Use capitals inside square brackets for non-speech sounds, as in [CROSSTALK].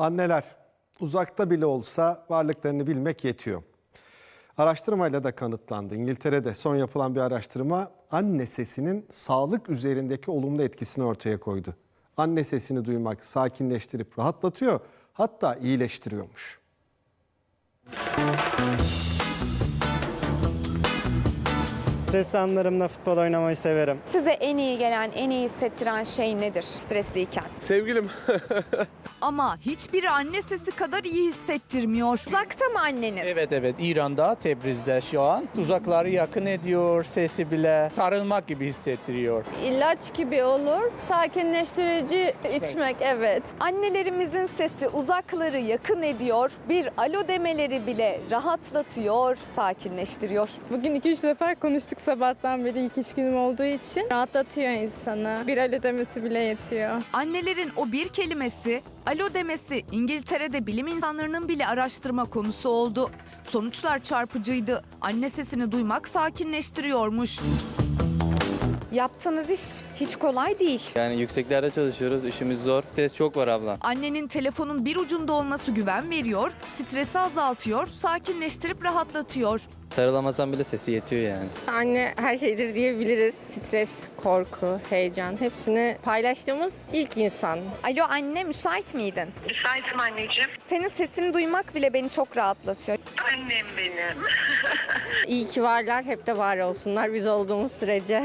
Anneler uzakta bile olsa varlıklarını bilmek yetiyor. Araştırmayla da kanıtlandı. İngiltere'de son yapılan bir araştırma anne sesinin sağlık üzerindeki olumlu etkisini ortaya koydu. Anne sesini duymak sakinleştirip rahatlatıyor, hatta iyileştiriyormuş. Stresli anlarımda futbol oynamayı severim. Size en iyi gelen, en iyi hissettiren şey nedir stresliyken? Sevgilim. [LAUGHS] Ama hiçbiri anne sesi kadar iyi hissettirmiyor. Uzakta mı anneniz? Evet evet İran'da Tebriz'de şu an uzakları yakın ediyor sesi bile sarılmak gibi hissettiriyor. İlaç gibi olur. Sakinleştirici içmek evet. Annelerimizin sesi uzakları yakın ediyor, bir alo demeleri bile rahatlatıyor, sakinleştiriyor. Bugün 2-3 defa konuştuk sabahtan beri ilk iş günüm olduğu için. Rahatlatıyor insanı. Bir alo demesi bile yetiyor. Annelerin o bir kelimesi, alo demesi İngiltere'de bilim insanlarının bile araştırma konusu oldu. Sonuçlar çarpıcıydı. Anne sesini duymak sakinleştiriyormuş. Yaptığınız iş hiç kolay değil. Yani yükseklerde çalışıyoruz, işimiz zor. Stres çok var abla. Annenin telefonun bir ucunda olması güven veriyor, stresi azaltıyor, sakinleştirip rahatlatıyor. Sarılamasam bile sesi yetiyor yani. Anne her şeydir diyebiliriz. Stres, korku, heyecan hepsini paylaştığımız ilk insan. Alo anne müsait miydin? Müsaitim anneciğim. Senin sesini duymak bile beni çok rahatlatıyor. Annem benim. İyi ki varlar, hep de var olsunlar biz olduğumuz sürece.